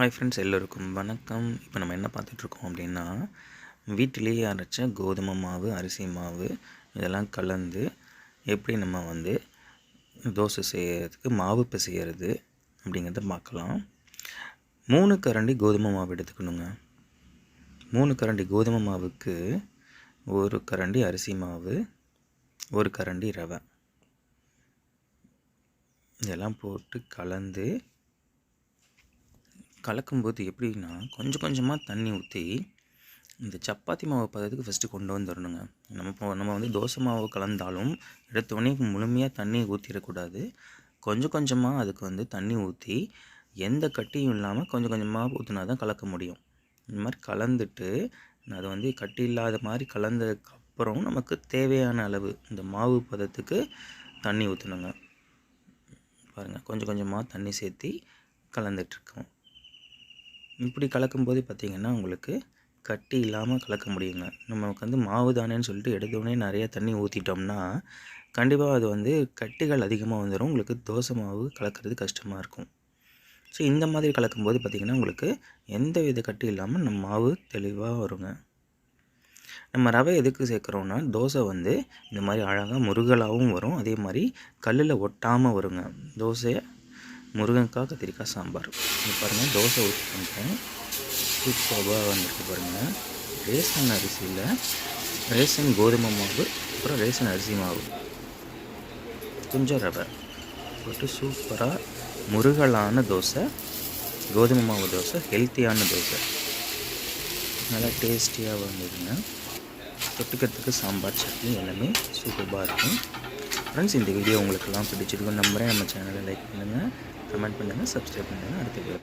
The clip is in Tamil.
ஹாய் ஃப்ரெண்ட்ஸ் எல்லோருக்கும் வணக்கம். இப்போ நம்ம என்ன பார்த்துட்ருக்கோம் அப்படின்னா வீட்டிலேயே அரைச்ச கோதுமை மாவு அரிசி மாவு இதெல்லாம் கலந்து எப்படி நம்ம வந்து தோசை செய்கிறதுக்கு மாவு பிசைகிறது அப்படிங்கிறத பார்க்கலாம். மூணு கரண்டி கோதுமை மாவு எடுத்துக்கணுங்க. மூணு கரண்டி கோதுமை மாவுக்கு ஒரு கரண்டி அரிசி மாவு ஒரு கரண்டி ரவை. இதெல்லாம் போட்டு கலந்து கலக்கும்போது எப்படின்னா கொஞ்சம் கொஞ்சமாக தண்ணி ஊற்றி இந்த சப்பாத்தி மாவு பதத்துக்கு ஃபஸ்ட்டு கொண்டு வந்துடணுங்க நம்ம இப்போ நம்ம வந்து தோசை மாவு கலந்தாலும் எடுத்தோடனே முழுமையாக தண்ணி ஊற்றிடக்கூடாது கொஞ்சம் கொஞ்சமாக அதுக்கு வந்து தண்ணி ஊற்றி எந்த கட்டியும் இல்லாமல் கொஞ்சம் கொஞ்சமாக ஊற்றினா தான் கலக்க முடியும். இந்த மாதிரி கலந்துட்டு அது வந்து கட்டி இல்லாத மாதிரி கலந்ததுக்கப்புறம் நமக்கு தேவையான அளவு இந்த மாவு பதத்துக்கு தண்ணி ஊற்றணுங்க பாருங்கள் கொஞ்சம் கொஞ்சமாக தண்ணி சேர்த்தி கலந்துட்டுருக்கோம் இப்படி கலக்கும்போது பார்த்திங்கன்னா உங்களுக்கு கட்டி இல்லாமல் கலக்க முடியுங்க. நமக்கு வந்து மாவு தானேன்னு சொல்லிட்டு எடுத்தோடனே நிறைய தண்ணி ஊற்றிட்டோம்னா கண்டிப்பாக அது வந்து கட்டிகள் அதிகமாக வந்துடும் உங்களுக்கு தோசை மாவு கலக்கிறது கஷ்டமாக இருக்கும். ஸோ இந்த மாதிரி கலக்கும்போது பார்த்திங்கன்னா உங்களுக்கு எந்த வித கட்டி இல்லாமல் நம்ம மாவு தெளிவாக வருங்க. நம்ம ரவை எதுக்கு சேர்க்குறோன்னா தோசை வந்து இந்த மாதிரி அழகாக முருகலாகவும் வரும். அதே மாதிரி கல்லில் ஒட்டாமல் வருங்க. தோசையை முருங்கக்காய் கத்திரிக்காய் சாம்பார். இது பாருங்கள் தோசை ஊற்றி பண்ணிட்டேன். சூப்பராக வந்துருக்கு பாருங்கள் ரேஷன் அரிசியில் ரேஷன் கோதுமை மாவு அப்புறம் ரேஷன் அரிசி மாவு. கொஞ்சம் ரவை. போட்டு சூப்பராக முருகலான தோசை கோதுமை மாவு தோசை ஹெல்த்தியான தோசை. நல்லா டேஸ்டியாக வந்ததுங்க தொட்டுக்கிறதுக்கு சாம்பார் சட்னி எல்லாமே சூப்பராக இருக்கும். ஃப்ரெண்ட்ஸ் இந்த வீடியோ உங்களுக்கெல்லாம் பிடிச்சிருக்கும் நம்புகிறேன் நம்ம சேனலை லைக் பண்ணுங்கள் கமெண்ட் பண்ணுங்கள் சப்ஸ்கிரைப் பண்ணுங்கள் அடுத்த வீடியோ